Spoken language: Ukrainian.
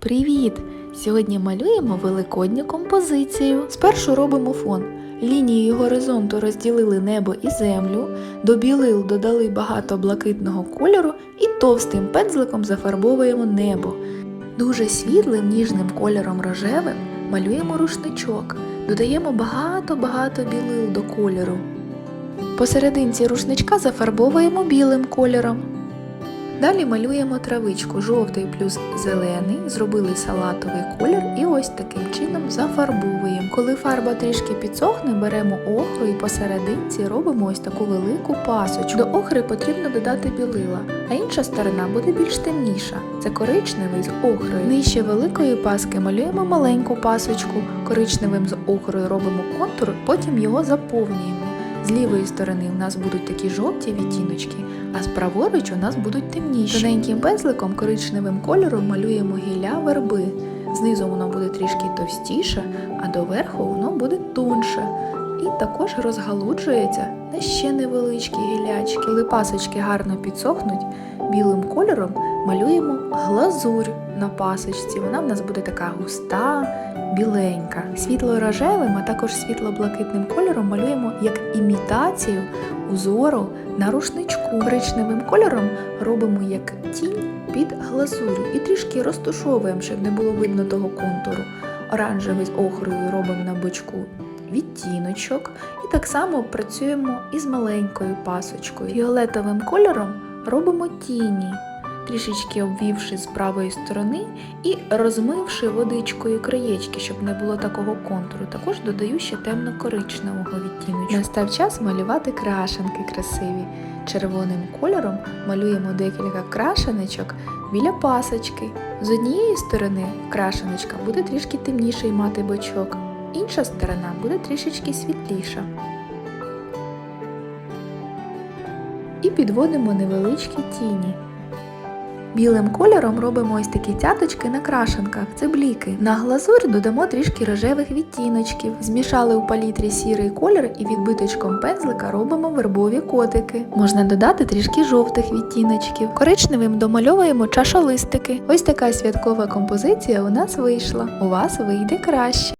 Привіт! Сьогодні малюємо великодню композицію. Спершу робимо фон. Лінією горизонту розділили небо і землю, до білил додали багато блакитного кольору і товстим пензликом зафарбовуємо небо. Дуже світлим ніжним кольором рожевим малюємо рушничок, додаємо багато-багато білил до кольору. Посерединці рушничка зафарбовуємо білим кольором. Далі малюємо травичку жовтий плюс зелений, зробили салатовий колір і ось таким чином зафарбовуємо. Коли фарба трішки підсохне, беремо охру і посерединці робимо ось таку велику пасочку. До охри потрібно додати білила, а інша сторона буде більш темніша. Це коричневий з охрою. Нижче великої паски малюємо маленьку пасочку, коричневим з охрою робимо контур, потім його заповнюємо. З лівої сторони у нас будуть такі жовті відтіночки, а з праворуч у нас будуть темніші. Тоненьким пензликом коричневим кольором малюємо гілля верби. Знизу воно буде трішки товстіше, а доверху воно буде тонше. І також розгалуджується на ще невеличкі гілячки. Коли пасочки гарно підсохнуть, білим кольором малюємо глазурь на пасочці. Вона в нас буде така густа, біленька. Світло-рожевим, а також світло-блакитним кольором малюємо як імітацію узору на рушничку. Коричневим кольором робимо як тінь під глазурю і трішки розтушовуємо, щоб не було видно того контуру. Оранжевий з охрою робимо на бочку відтіночок. І так само працюємо із маленькою пасочкою. Фіолетовим кольором робимо тіні, трішечки обвівши з правої сторони і розмивши водичкою краєчки, щоб не було такого контуру. Також додаю ще темно-коричневого відтіночку. Настав час малювати крашенки красиві. Червоним кольором малюємо декілька крашеничок біля пасочки. З однієї сторони крашеночка буде трішки темніший мати бочок, інша сторона буде трішечки світліша. І підводимо невеличкі тіні. Білим кольором робимо ось такі цяточки на крашенках, це бліки. На глазурь додамо трішки рожевих відтіночків. Змішали у палітрі сірий колір і відбиточком пензлика робимо вербові котики. Можна додати трішки жовтих відтіночків. Коричневим домальовуємо чашолистики. Ось така святкова композиція у нас вийшла. У вас вийде краще.